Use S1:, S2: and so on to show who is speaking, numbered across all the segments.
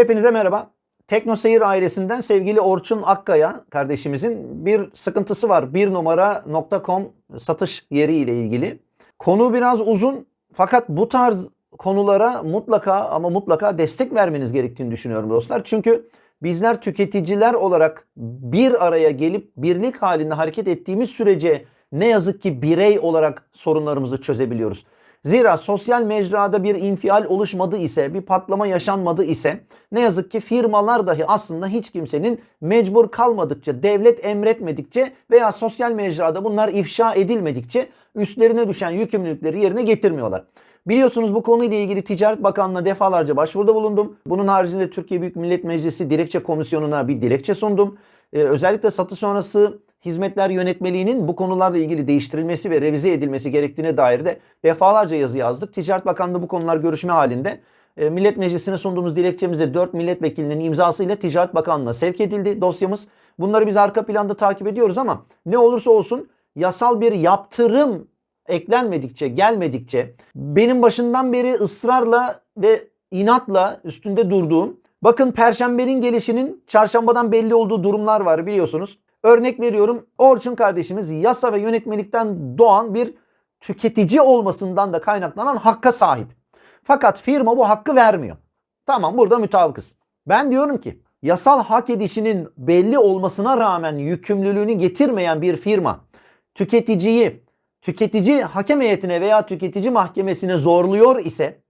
S1: Hepinize merhaba. Teknoseyir ailesinden sevgili Orçun Akkaya kardeşimizin bir sıkıntısı var. Bir numara.com satış yeri ile ilgili. Konu biraz uzun fakat bu tarz konulara mutlaka ama mutlaka destek vermeniz gerektiğini düşünüyorum dostlar. Çünkü bizler tüketiciler olarak bir araya gelip birlik halinde hareket ettiğimiz sürece ne yazık ki birey olarak sorunlarımızı çözebiliyoruz. Zira sosyal mecrada bir infial oluşmadı ise, bir patlama yaşanmadı ise ne yazık ki firmalar dahi aslında hiç kimsenin mecbur kalmadıkça, devlet emretmedikçe veya sosyal mecrada bunlar ifşa edilmedikçe üstlerine düşen yükümlülükleri yerine getirmiyorlar. Biliyorsunuz bu konuyla ilgili Ticaret Bakanlığı'na defalarca başvuruda bulundum. Bunun haricinde Türkiye Büyük Millet Meclisi Dilekçe Komisyonu'na bir dilekçe sundum. Ee, özellikle satış sonrası hizmetler yönetmeliğinin bu konularla ilgili değiştirilmesi ve revize edilmesi gerektiğine dair de defalarca yazı yazdık. Ticaret Bakanlığı bu konular görüşme halinde. E, Millet Meclisi'ne sunduğumuz dilekçemizde 4 milletvekilinin imzasıyla Ticaret Bakanlığı'na sevk edildi dosyamız. Bunları biz arka planda takip ediyoruz ama ne olursa olsun yasal bir yaptırım eklenmedikçe, gelmedikçe benim başından beri ısrarla ve inatla üstünde durduğum bakın perşembenin gelişinin çarşambadan belli olduğu durumlar var biliyorsunuz. Örnek veriyorum Orçun kardeşimiz yasa ve yönetmelikten doğan bir tüketici olmasından da kaynaklanan hakka sahip. Fakat firma bu hakkı vermiyor. Tamam burada mutabıkız. Ben diyorum ki yasal hak edişinin belli olmasına rağmen yükümlülüğünü getirmeyen bir firma tüketiciyi tüketici hakem heyetine veya tüketici mahkemesine zorluyor ise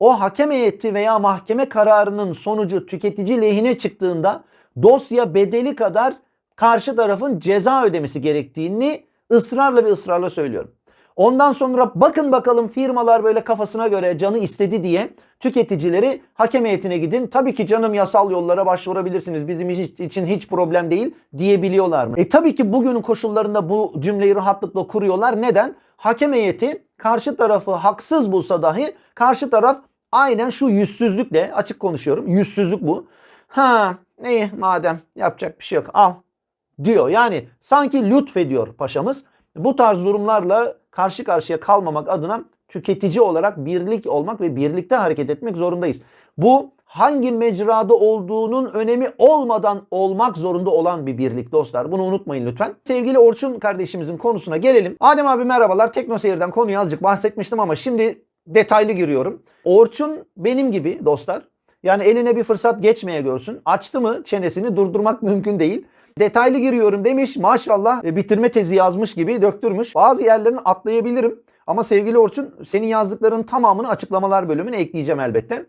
S1: o hakem heyeti veya mahkeme kararının sonucu tüketici lehine çıktığında dosya bedeli kadar karşı tarafın ceza ödemesi gerektiğini ısrarla ve ısrarla söylüyorum. Ondan sonra bakın bakalım firmalar böyle kafasına göre canı istedi diye tüketicileri hakem heyetine gidin. Tabii ki canım yasal yollara başvurabilirsiniz. Bizim için hiç problem değil diyebiliyorlar mı? E tabii ki bugünün koşullarında bu cümleyi rahatlıkla kuruyorlar. Neden? Hakem heyeti karşı tarafı haksız bulsa dahi karşı taraf aynen şu yüzsüzlükle açık konuşuyorum. Yüzsüzlük bu. Ha iyi madem yapacak bir şey yok al diyor. Yani sanki lütfediyor paşamız. Bu tarz durumlarla karşı karşıya kalmamak adına tüketici olarak birlik olmak ve birlikte hareket etmek zorundayız. Bu hangi mecrada olduğunun önemi olmadan olmak zorunda olan bir birlik dostlar. Bunu unutmayın lütfen. Sevgili Orçun kardeşimizin konusuna gelelim. Adem abi merhabalar. Teknoseyir'den konuyu azıcık bahsetmiştim ama şimdi detaylı giriyorum. Orçun benim gibi dostlar. Yani eline bir fırsat geçmeye görsün. Açtı mı çenesini durdurmak mümkün değil. Detaylı giriyorum demiş. Maşallah e, bitirme tezi yazmış gibi döktürmüş. Bazı yerlerini atlayabilirim. Ama sevgili Orçun senin yazdıklarının tamamını açıklamalar bölümüne ekleyeceğim elbette.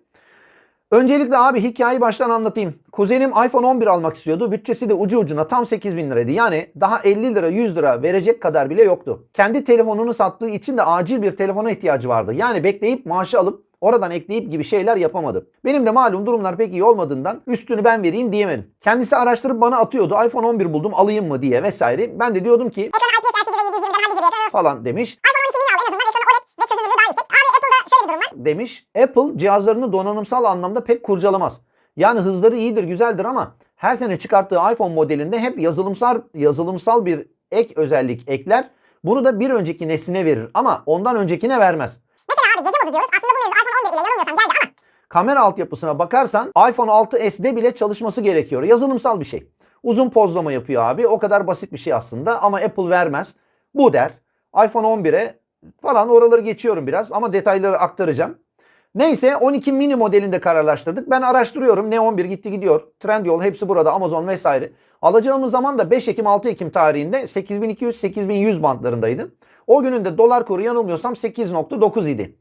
S1: Öncelikle abi hikayeyi baştan anlatayım. Kuzenim iPhone 11 almak istiyordu. Bütçesi de ucu ucuna tam 8 bin liraydı. Yani daha 50 lira 100 lira verecek kadar bile yoktu. Kendi telefonunu sattığı için de acil bir telefona ihtiyacı vardı. Yani bekleyip maaşı alıp oradan ekleyip gibi şeyler yapamadı. Benim de malum durumlar pek iyi olmadığından üstünü ben vereyim diyemedim. Kendisi araştırıp bana atıyordu. iPhone 11 buldum alayım mı diye vesaire. Ben de diyordum ki
S2: Ekranı IPS LCD ve 720 RAM GB
S1: falan demiş.
S2: iPhone 12 mini al en azından ekranı OLED ve çözünürlüğü daha yüksek. Abi Apple'da şöyle bir durum var.
S1: demiş. Apple cihazlarını donanımsal anlamda pek kurcalamaz. Yani hızları iyidir, güzeldir ama her sene çıkarttığı iPhone modelinde hep yazılımsal yazılımsal bir ek özellik ekler. Bunu da bir önceki nesline verir ama ondan öncekine vermez.
S2: Mesela abi gece modu diyoruz. Aslında bu mevzu geldi ama
S1: Kamera altyapısına bakarsan iPhone 6s'de bile çalışması gerekiyor. Yazılımsal bir şey. Uzun pozlama yapıyor abi. O kadar basit bir şey aslında ama Apple vermez. Bu der. iPhone 11'e falan oraları geçiyorum biraz ama detayları aktaracağım. Neyse 12 mini modelinde kararlaştırdık. Ben araştırıyorum. Ne 11 gitti gidiyor. Trendyol hepsi burada. Amazon vesaire. Alacağımız zaman da 5 Ekim 6 Ekim tarihinde 8200-8100 bantlarındaydı. O günün de dolar kuru yanılmıyorsam 8.9 idi.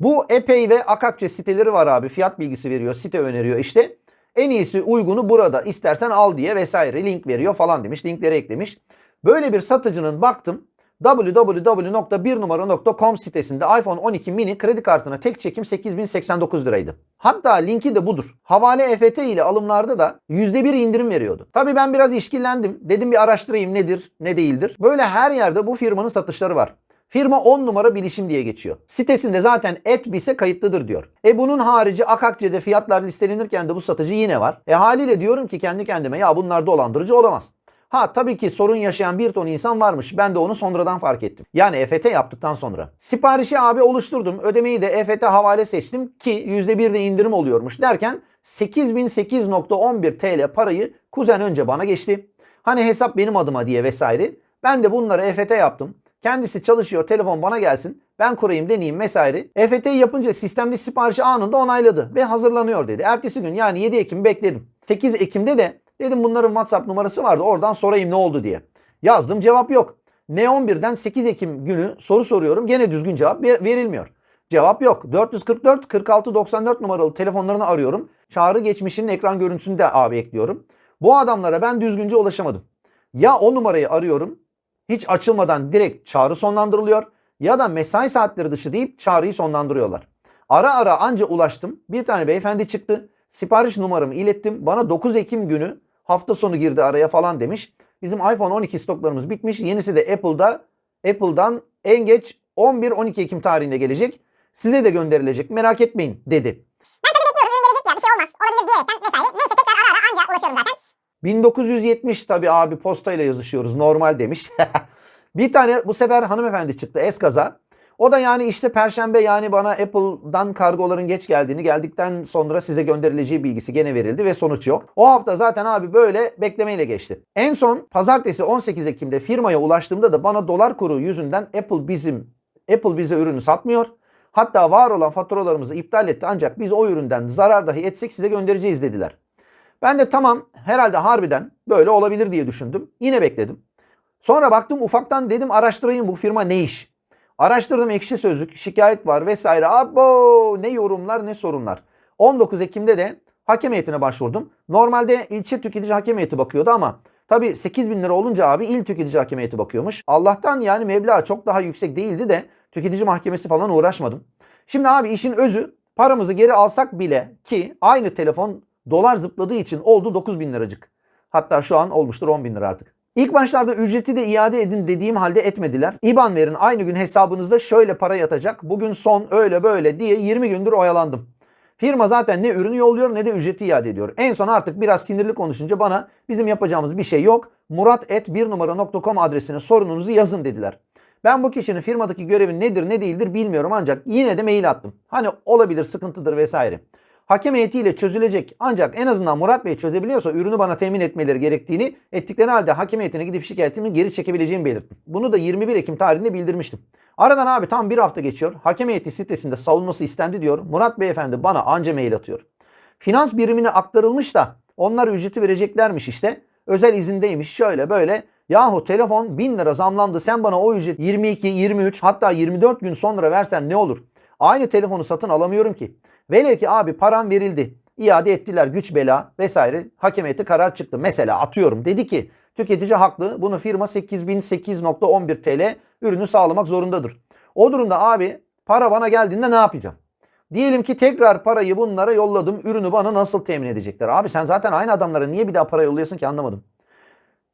S1: Bu epey ve Akakçe siteleri var abi. Fiyat bilgisi veriyor, site öneriyor işte. En iyisi uygunu burada. İstersen al diye vesaire link veriyor falan demiş. Linkleri eklemiş. Böyle bir satıcının baktım www.birnumara.com sitesinde iPhone 12 mini kredi kartına tek çekim 8089 liraydı. Hatta linki de budur. Havale EFT ile alımlarda da %1 indirim veriyordu. Tabii ben biraz işkillendim. Dedim bir araştırayım nedir ne değildir. Böyle her yerde bu firmanın satışları var. Firma 10 numara bilişim diye geçiyor. Sitesinde zaten Etbis'e kayıtlıdır diyor. E bunun harici Akakçe'de fiyatlar listelenirken de bu satıcı yine var. E haliyle diyorum ki kendi kendime ya bunlar dolandırıcı olamaz. Ha tabii ki sorun yaşayan bir ton insan varmış. Ben de onu sonradan fark ettim. Yani EFT yaptıktan sonra. Siparişi abi oluşturdum. Ödemeyi de EFT havale seçtim ki %1 de indirim oluyormuş derken 8008.11 TL parayı kuzen önce bana geçti. Hani hesap benim adıma diye vesaire. Ben de bunları EFT yaptım. Kendisi çalışıyor telefon bana gelsin. Ben kurayım deneyeyim vesaire. EFT'yi yapınca sistemde siparişi anında onayladı ve hazırlanıyor dedi. Ertesi gün yani 7 Ekim bekledim. 8 Ekim'de de dedim bunların WhatsApp numarası vardı oradan sorayım ne oldu diye. Yazdım cevap yok. N11'den 8 Ekim günü soru soruyorum gene düzgün cevap ver- verilmiyor. Cevap yok. 444 46 94 numaralı telefonlarını arıyorum. Çağrı geçmişinin ekran görüntüsünü de abi ekliyorum. Bu adamlara ben düzgünce ulaşamadım. Ya o numarayı arıyorum hiç açılmadan direkt çağrı sonlandırılıyor ya da mesai saatleri dışı deyip çağrıyı sonlandırıyorlar. Ara ara anca ulaştım. Bir tane beyefendi çıktı. Sipariş numaramı ilettim. Bana 9 Ekim günü hafta sonu girdi araya falan demiş. Bizim iPhone 12 stoklarımız bitmiş. Yenisi de Apple'da Apple'dan en geç 11-12 Ekim tarihinde gelecek. Size de gönderilecek. Merak etmeyin dedi.
S2: Ben tabii bekliyorum ürün gelecek ya bir şey olmaz. Olabilir diyerekten vesaire. Neyse tekrar ara ara anca ulaşıyorum zaten.
S1: 1970 tabii abi postayla yazışıyoruz normal demiş. bir tane bu sefer hanımefendi çıktı eskaza. O da yani işte perşembe yani bana Apple'dan kargoların geç geldiğini geldikten sonra size gönderileceği bilgisi gene verildi ve sonuç yok. O hafta zaten abi böyle beklemeyle geçti. En son pazartesi 18 Ekim'de firmaya ulaştığımda da bana dolar kuru yüzünden Apple bizim Apple bize ürünü satmıyor. Hatta var olan faturalarımızı iptal etti ancak biz o üründen zarar dahi etsek size göndereceğiz dediler. Ben de tamam herhalde harbiden böyle olabilir diye düşündüm. Yine bekledim. Sonra baktım ufaktan dedim araştırayım bu firma ne iş. Araştırdım ekşi sözlük, şikayet var vesaire. Abo ne yorumlar ne sorunlar. 19 Ekim'de de hakem heyetine başvurdum. Normalde ilçe tüketici hakem heyeti bakıyordu ama tabii 8 bin lira olunca abi il tüketici hakem heyeti bakıyormuş. Allah'tan yani meblağ çok daha yüksek değildi de tüketici mahkemesi falan uğraşmadım. Şimdi abi işin özü paramızı geri alsak bile ki aynı telefon dolar zıpladığı için oldu 9 bin liracık. Hatta şu an olmuştur 10 bin lira artık. İlk başlarda ücreti de iade edin dediğim halde etmediler. İban verin aynı gün hesabınızda şöyle para yatacak. Bugün son öyle böyle diye 20 gündür oyalandım. Firma zaten ne ürünü yolluyor ne de ücreti iade ediyor. En son artık biraz sinirli konuşunca bana bizim yapacağımız bir şey yok. murat.1numara.com adresine sorununuzu yazın dediler. Ben bu kişinin firmadaki görevi nedir ne değildir bilmiyorum ancak yine de mail attım. Hani olabilir sıkıntıdır vesaire. Hakem heyetiyle çözülecek ancak en azından Murat Bey çözebiliyorsa ürünü bana temin etmeleri gerektiğini ettikleri halde hakem heyetine gidip şikayetimi geri çekebileceğimi belirttim. Bunu da 21 Ekim tarihinde bildirmiştim. Aradan abi tam bir hafta geçiyor. Hakem heyeti sitesinde savunması istendi diyor. Murat Beyefendi bana anca mail atıyor. Finans birimine aktarılmış da onlar ücreti vereceklermiş işte. Özel izindeymiş şöyle böyle. Yahu telefon 1000 lira zamlandı sen bana o ücret 22, 23 hatta 24 gün sonra versen ne olur? Aynı telefonu satın alamıyorum ki. Velev ki abi param verildi. iade ettiler güç bela vesaire. Hakem heyeti karar çıktı. Mesela atıyorum dedi ki tüketici haklı. Bunu firma 8008.11 TL ürünü sağlamak zorundadır. O durumda abi para bana geldiğinde ne yapacağım? Diyelim ki tekrar parayı bunlara yolladım. Ürünü bana nasıl temin edecekler? Abi sen zaten aynı adamlara niye bir daha para yolluyorsun ki anlamadım.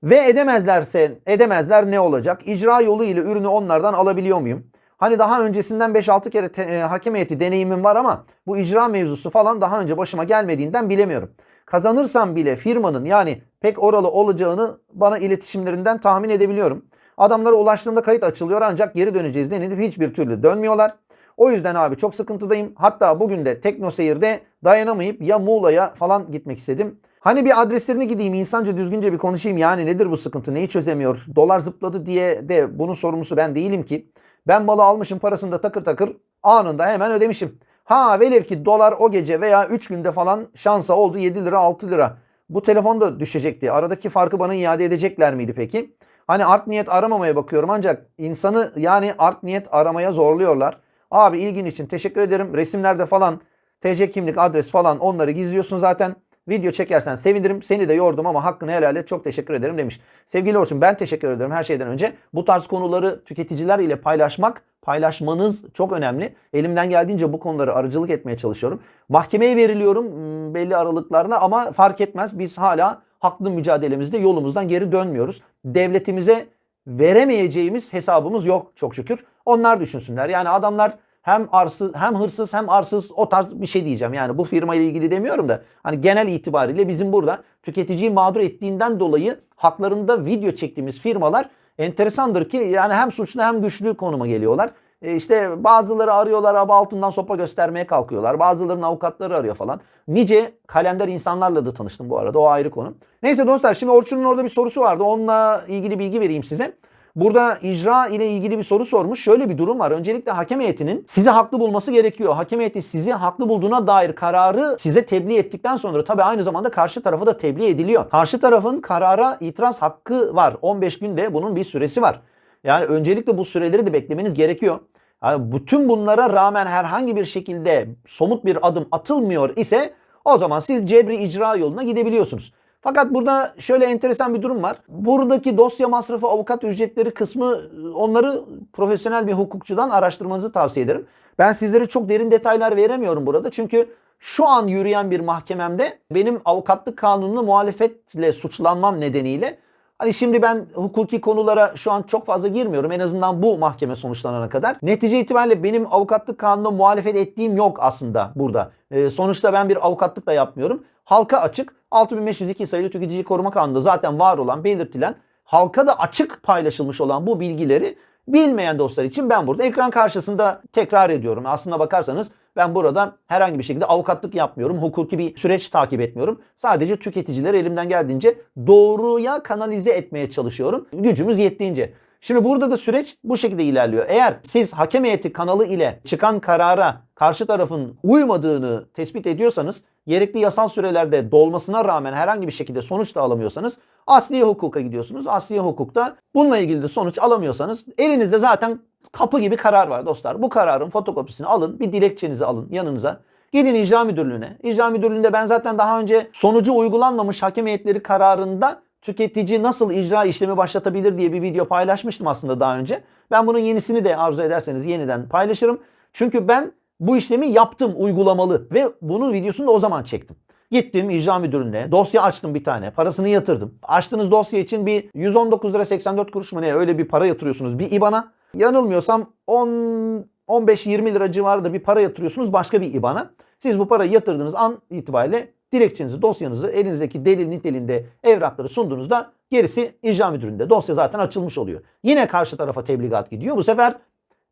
S1: Ve edemezlerse edemezler ne olacak? İcra yolu ile ürünü onlardan alabiliyor muyum? Hani daha öncesinden 5-6 kere te- e, hakem heyeti deneyimim var ama bu icra mevzusu falan daha önce başıma gelmediğinden bilemiyorum. Kazanırsam bile firmanın yani pek oralı olacağını bana iletişimlerinden tahmin edebiliyorum. Adamlara ulaştığımda kayıt açılıyor ancak geri döneceğiz denilip hiçbir türlü dönmüyorlar. O yüzden abi çok sıkıntıdayım. Hatta bugün de Teknoseyir'de dayanamayıp ya Muğla'ya falan gitmek istedim. Hani bir adreslerine gideyim insanca düzgünce bir konuşayım yani nedir bu sıkıntı neyi çözemiyor. Dolar zıpladı diye de bunun sorumlusu ben değilim ki. Ben malı almışım parasını da takır takır anında hemen ödemişim. Ha velev ki dolar o gece veya 3 günde falan şansa oldu 7 lira 6 lira. Bu telefon da düşecekti. Aradaki farkı bana iade edecekler miydi peki? Hani art niyet aramamaya bakıyorum ancak insanı yani art niyet aramaya zorluyorlar. Abi ilgin için teşekkür ederim. Resimlerde falan TC kimlik adres falan onları gizliyorsun zaten. Video çekersen sevinirim. Seni de yordum ama hakkını helal et. Çok teşekkür ederim demiş. Sevgili Orçun ben teşekkür ederim her şeyden önce. Bu tarz konuları tüketiciler ile paylaşmak, paylaşmanız çok önemli. Elimden geldiğince bu konuları aracılık etmeye çalışıyorum. Mahkemeye veriliyorum hmm, belli aralıklarla ama fark etmez. Biz hala haklı mücadelemizde yolumuzdan geri dönmüyoruz. Devletimize veremeyeceğimiz hesabımız yok çok şükür. Onlar düşünsünler. Yani adamlar hem arsız hem hırsız hem arsız o tarz bir şey diyeceğim. Yani bu firma ile ilgili demiyorum da hani genel itibariyle bizim burada tüketiciyi mağdur ettiğinden dolayı haklarında video çektiğimiz firmalar enteresandır ki yani hem suçlu hem güçlü konuma geliyorlar. E, işte bazıları arıyorlar aba altından sopa göstermeye kalkıyorlar. Bazılarının avukatları arıyor falan. Nice kalender insanlarla da tanıştım bu arada o ayrı konu. Neyse dostlar şimdi Orçun'un orada bir sorusu vardı. Onunla ilgili bilgi vereyim size. Burada icra ile ilgili bir soru sormuş. Şöyle bir durum var. Öncelikle hakem heyetinin sizi haklı bulması gerekiyor. Hakem heyeti sizi haklı bulduğuna dair kararı size tebliğ ettikten sonra tabii aynı zamanda karşı tarafa da tebliğ ediliyor. Karşı tarafın karara itiraz hakkı var. 15 günde bunun bir süresi var. Yani öncelikle bu süreleri de beklemeniz gerekiyor. Yani bütün bunlara rağmen herhangi bir şekilde somut bir adım atılmıyor ise o zaman siz cebri icra yoluna gidebiliyorsunuz. Fakat burada şöyle enteresan bir durum var. Buradaki dosya masrafı, avukat ücretleri kısmı onları profesyonel bir hukukçudan araştırmanızı tavsiye ederim. Ben sizlere çok derin detaylar veremiyorum burada. Çünkü şu an yürüyen bir mahkememde benim avukatlık kanununu muhalefetle suçlanmam nedeniyle Hani şimdi ben hukuki konulara şu an çok fazla girmiyorum. En azından bu mahkeme sonuçlanana kadar. Netice itibariyle benim avukatlık kanununa muhalefet ettiğim yok aslında burada. Ee, sonuçta ben bir avukatlık da yapmıyorum. Halka açık 6502 sayılı tüketici koruma kanununda zaten var olan, belirtilen, halka da açık paylaşılmış olan bu bilgileri bilmeyen dostlar için ben burada ekran karşısında tekrar ediyorum. Aslında bakarsanız ben burada herhangi bir şekilde avukatlık yapmıyorum. Hukuki bir süreç takip etmiyorum. Sadece tüketicileri elimden geldiğince doğruya kanalize etmeye çalışıyorum. Gücümüz yettiğince. Şimdi burada da süreç bu şekilde ilerliyor. Eğer siz hakem heyeti kanalı ile çıkan karara karşı tarafın uymadığını tespit ediyorsanız, gerekli yasal sürelerde dolmasına rağmen herhangi bir şekilde sonuç da alamıyorsanız asli hukuka gidiyorsunuz. Asli hukukta bununla ilgili de sonuç alamıyorsanız elinizde zaten kapı gibi karar var dostlar. Bu kararın fotokopisini alın, bir dilekçenizi alın yanınıza. Gidin icra müdürlüğüne. İcra müdürlüğünde ben zaten daha önce sonucu uygulanmamış hakem heyetleri kararında tüketici nasıl icra işlemi başlatabilir diye bir video paylaşmıştım aslında daha önce. Ben bunun yenisini de arzu ederseniz yeniden paylaşırım. Çünkü ben bu işlemi yaptım uygulamalı ve bunun videosunu da o zaman çektim. Gittim icra müdürlüğüne dosya açtım bir tane parasını yatırdım. Açtığınız dosya için bir 119 lira 84 kuruş mu ne öyle bir para yatırıyorsunuz bir IBAN'a. Yanılmıyorsam 10 15-20 lira civarında bir para yatırıyorsunuz başka bir IBAN'a. Siz bu parayı yatırdığınız an itibariyle dilekçenizi, dosyanızı elinizdeki delil niteliğinde evrakları sunduğunuzda gerisi icra müdüründe. Dosya zaten açılmış oluyor. Yine karşı tarafa tebligat gidiyor. Bu sefer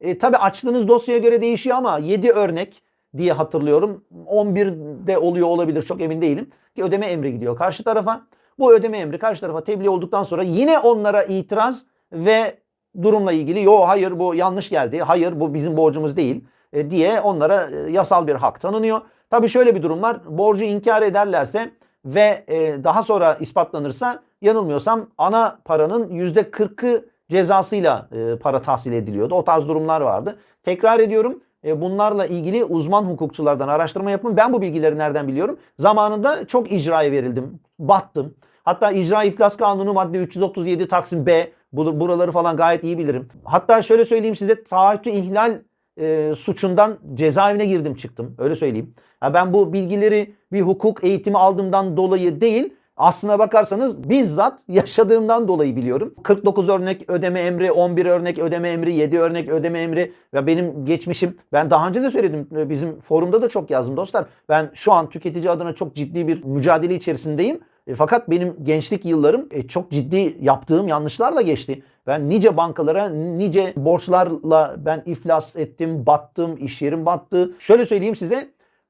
S1: e, tabi açtığınız dosyaya göre değişiyor ama 7 örnek diye hatırlıyorum. 11'de oluyor olabilir çok emin değilim. Ki ödeme emri gidiyor karşı tarafa. Bu ödeme emri karşı tarafa tebliğ olduktan sonra yine onlara itiraz ve durumla ilgili yo hayır bu yanlış geldi. Hayır bu bizim borcumuz değil e, diye onlara e, yasal bir hak tanınıyor. Tabii şöyle bir durum var. Borcu inkar ederlerse ve e, daha sonra ispatlanırsa yanılmıyorsam ana paranın %40'ı cezasıyla e, para tahsil ediliyordu. O tarz durumlar vardı. Tekrar ediyorum e, bunlarla ilgili uzman hukukçulardan araştırma yapın. Ben bu bilgileri nereden biliyorum? Zamanında çok icraya verildim. Battım. Hatta icra iflas kanunu madde 337 Taksim B. Bu- Buraları falan gayet iyi bilirim. Hatta şöyle söyleyeyim size taahhütü ihlal e, suçundan cezaevine girdim çıktım. Öyle söyleyeyim. Ha ben bu bilgileri bir hukuk eğitimi aldığımdan dolayı değil aslına bakarsanız bizzat yaşadığımdan dolayı biliyorum. 49 örnek ödeme emri, 11 örnek ödeme emri, 7 örnek ödeme emri ve benim geçmişim ben daha önce de söyledim bizim forumda da çok yazdım dostlar. Ben şu an tüketici adına çok ciddi bir mücadele içerisindeyim. E, fakat benim gençlik yıllarım e, çok ciddi yaptığım yanlışlarla geçti. Ben nice bankalara, nice borçlarla ben iflas ettim, battım, iş yerim battı. Şöyle söyleyeyim size,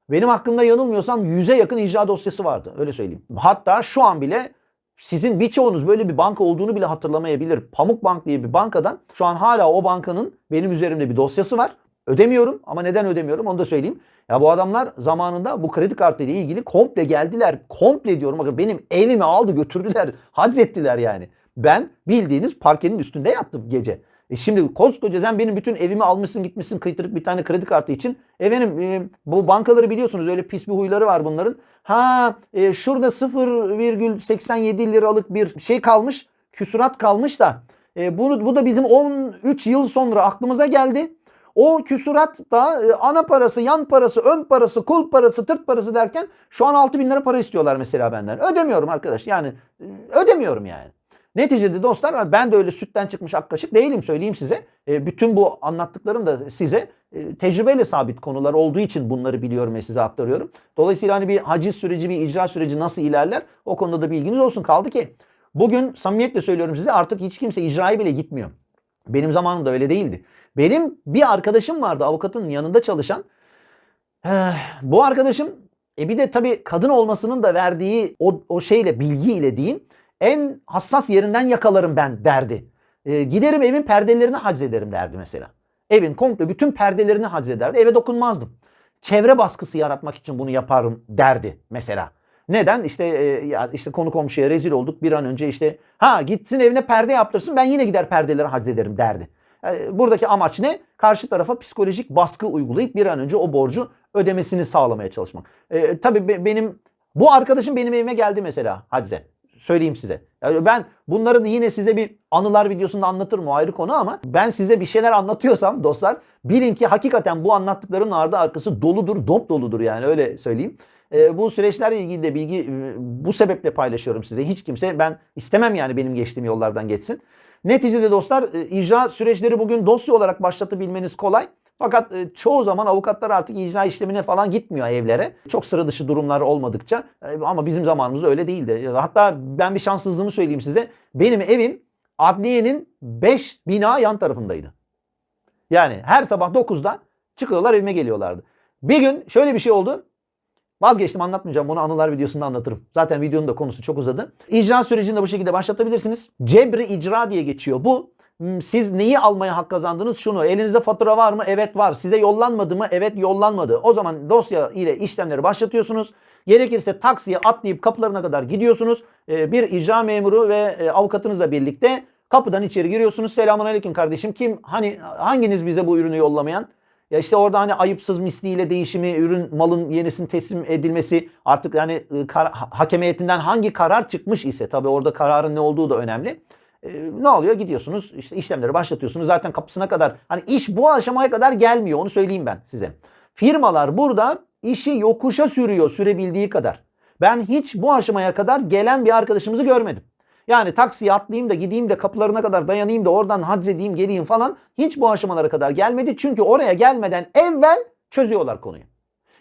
S1: benim hakkımda yanılmıyorsam 100'e yakın icra dosyası vardı. Öyle söyleyeyim. Hatta şu an bile sizin birçoğunuz böyle bir banka olduğunu bile hatırlamayabilir. Pamuk Bank diye bir bankadan şu an hala o bankanın benim üzerimde bir dosyası var. Ödemiyorum ama neden ödemiyorum onu da söyleyeyim. Ya bu adamlar zamanında bu kredi kartı ile ilgili komple geldiler. Komple diyorum bakın benim evimi aldı götürdüler. Hadzettiler yani. Ben bildiğiniz parkenin üstünde yattım gece. E şimdi koskoca sen benim bütün evimi almışsın gitmişsin kıytırık bir tane kredi kartı için. Efendim e, bu bankaları biliyorsunuz öyle pis bir huyları var bunların. Ha e, şurada 0,87 liralık bir şey kalmış küsurat kalmış da e, bunu, bu da bizim 13 yıl sonra aklımıza geldi. O küsurat da e, ana parası, yan parası, ön parası, kul parası, tırt parası derken şu an 6 bin lira para istiyorlar mesela benden. Ödemiyorum arkadaş yani e, ödemiyorum yani. Neticede dostlar ben de öyle sütten çıkmış ak kaşık değilim söyleyeyim size. E, bütün bu anlattıklarım da size e, tecrübeyle sabit konular olduğu için bunları biliyorum ve size aktarıyorum. Dolayısıyla hani bir haciz süreci, bir icra süreci nasıl ilerler o konuda da bilginiz olsun. Kaldı ki bugün samimiyetle söylüyorum size artık hiç kimse icraya bile gitmiyor. Benim zamanımda öyle değildi. Benim bir arkadaşım vardı avukatın yanında çalışan. Eh, Bu arkadaşım e bir de tabii kadın olmasının da verdiği o, o şeyle bilgiyle diyeyim en hassas yerinden yakalarım ben derdi. E, giderim evin perdelerini haczederim derdi mesela. Evin komple bütün perdelerini haczederdi. Eve dokunmazdım. Çevre baskısı yaratmak için bunu yaparım derdi mesela. Neden? İşte e, ya işte konu komşuya rezil olduk bir an önce işte ha gitsin evine perde yaptırsın ben yine gider perdeleri haczederim derdi. Yani buradaki amaç ne? Karşı tarafa psikolojik baskı uygulayıp bir an önce o borcu ödemesini sağlamaya çalışmak. E, tabii be- benim bu arkadaşım benim evime geldi mesela hacze. Söyleyeyim size. Yani ben bunları da yine size bir anılar videosunda anlatırım o ayrı konu ama ben size bir şeyler anlatıyorsam dostlar bilin ki hakikaten bu anlattıklarımın ardı arkası doludur, dop doludur yani öyle söyleyeyim. E, bu süreçlerle ilgili de bilgi e, bu sebeple paylaşıyorum size. Hiç kimse ben istemem yani benim geçtiğim yollardan geçsin. Neticede dostlar e, icra süreçleri bugün dosya olarak başlatabilmeniz kolay. Fakat e, çoğu zaman avukatlar artık icra işlemine falan gitmiyor evlere. Çok sıra dışı durumlar olmadıkça. E, Ama bizim zamanımızda öyle değildi. E, Hatta ben bir şanssızlığımı söyleyeyim size. Benim evim adliyenin 5 bina yan tarafındaydı. Yani her sabah 9'da çıkıyorlar evime geliyorlardı. Bir gün şöyle bir şey oldu. Vazgeçtim anlatmayacağım. Bunu anılar videosunda anlatırım. Zaten videonun da konusu çok uzadı. İcra sürecini de bu şekilde başlatabilirsiniz. Cebri icra diye geçiyor. Bu siz neyi almaya hak kazandınız? Şunu. Elinizde fatura var mı? Evet var. Size yollanmadı mı? Evet yollanmadı. O zaman dosya ile işlemleri başlatıyorsunuz. Gerekirse taksiye atlayıp kapılarına kadar gidiyorsunuz. Ee, Bir icra memuru ve e, avukatınızla birlikte kapıdan içeri giriyorsunuz. Selamun aleyküm kardeşim. Kim? Hani hanginiz bize bu ürünü yollamayan? Ya işte orada hani ayıpsız misliyle değişimi, ürün malın yenisinin teslim edilmesi artık yani e, kar, ha- hakem heyetinden hangi karar çıkmış ise tabii orada kararın ne olduğu da önemli. E, ne oluyor? Gidiyorsunuz işte işlemleri başlatıyorsunuz. Zaten kapısına kadar hani iş bu aşamaya kadar gelmiyor onu söyleyeyim ben size. Firmalar burada işi yokuşa sürüyor sürebildiği kadar. Ben hiç bu aşamaya kadar gelen bir arkadaşımızı görmedim. Yani taksiye atlayayım da gideyim de kapılarına kadar dayanayım da oradan haczedeyim geleyim falan hiç bu aşamalara kadar gelmedi. Çünkü oraya gelmeden evvel çözüyorlar konuyu.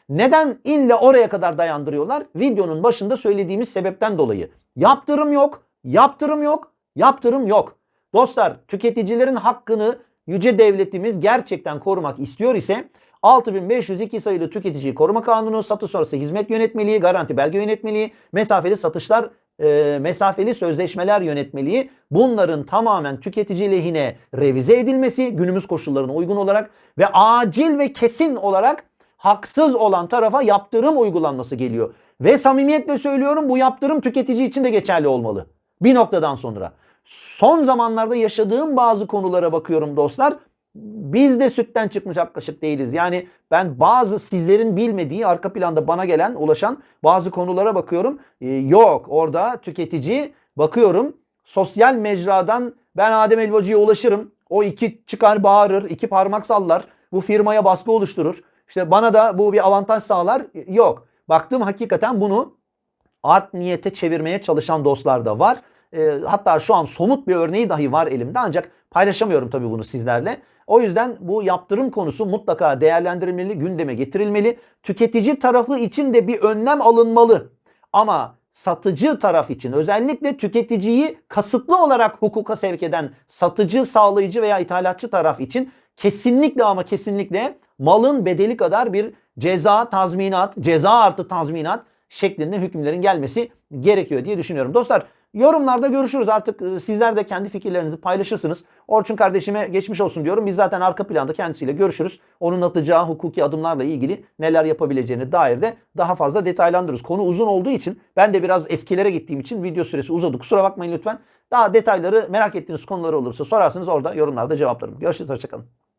S1: Neden illa oraya kadar dayandırıyorlar? Videonun başında söylediğimiz sebepten dolayı. Yaptırım yok, yaptırım yok, yaptırım yok. Dostlar tüketicilerin hakkını yüce devletimiz gerçekten korumak istiyor ise 6502 sayılı Tüketici Koruma Kanunu, satış sonrası hizmet yönetmeliği, garanti belge yönetmeliği, mesafeli satışlar, e, mesafeli sözleşmeler yönetmeliği bunların tamamen tüketici lehine revize edilmesi günümüz koşullarına uygun olarak ve acil ve kesin olarak haksız olan tarafa yaptırım uygulanması geliyor. Ve samimiyetle söylüyorum bu yaptırım tüketici için de geçerli olmalı. Bir noktadan sonra. Son zamanlarda yaşadığım bazı konulara bakıyorum dostlar. Biz de sütten çıkmış ak kaşık değiliz. Yani ben bazı sizlerin bilmediği arka planda bana gelen ulaşan bazı konulara bakıyorum. Ee, yok orada tüketici bakıyorum sosyal mecradan ben Adem Elbacı'ya ulaşırım. O iki çıkar bağırır, iki parmak sallar. Bu firmaya baskı oluşturur. İşte bana da bu bir avantaj sağlar. Yok. Baktım hakikaten bunu art niyete çevirmeye çalışan dostlar da var. Ee, hatta şu an somut bir örneği dahi var elimde ancak paylaşamıyorum tabii bunu sizlerle. O yüzden bu yaptırım konusu mutlaka değerlendirilmeli, gündeme getirilmeli. Tüketici tarafı için de bir önlem alınmalı. Ama satıcı taraf için özellikle tüketiciyi kasıtlı olarak hukuka sevk eden satıcı, sağlayıcı veya ithalatçı taraf için kesinlikle ama kesinlikle malın bedeli kadar bir ceza, tazminat, ceza artı tazminat şeklinde hükümlerin gelmesi gerekiyor diye düşünüyorum. Dostlar yorumlarda görüşürüz. Artık e, sizler de kendi fikirlerinizi paylaşırsınız. Orçun kardeşime geçmiş olsun diyorum. Biz zaten arka planda kendisiyle görüşürüz. Onun atacağı hukuki adımlarla ilgili neler yapabileceğine dair de daha fazla detaylandırırız. Konu uzun olduğu için ben de biraz eskilere gittiğim için video süresi uzadı. Kusura bakmayın lütfen. Daha detayları merak ettiğiniz konular olursa sorarsınız orada yorumlarda cevaplarım. Görüşürüz. Hoşçakalın.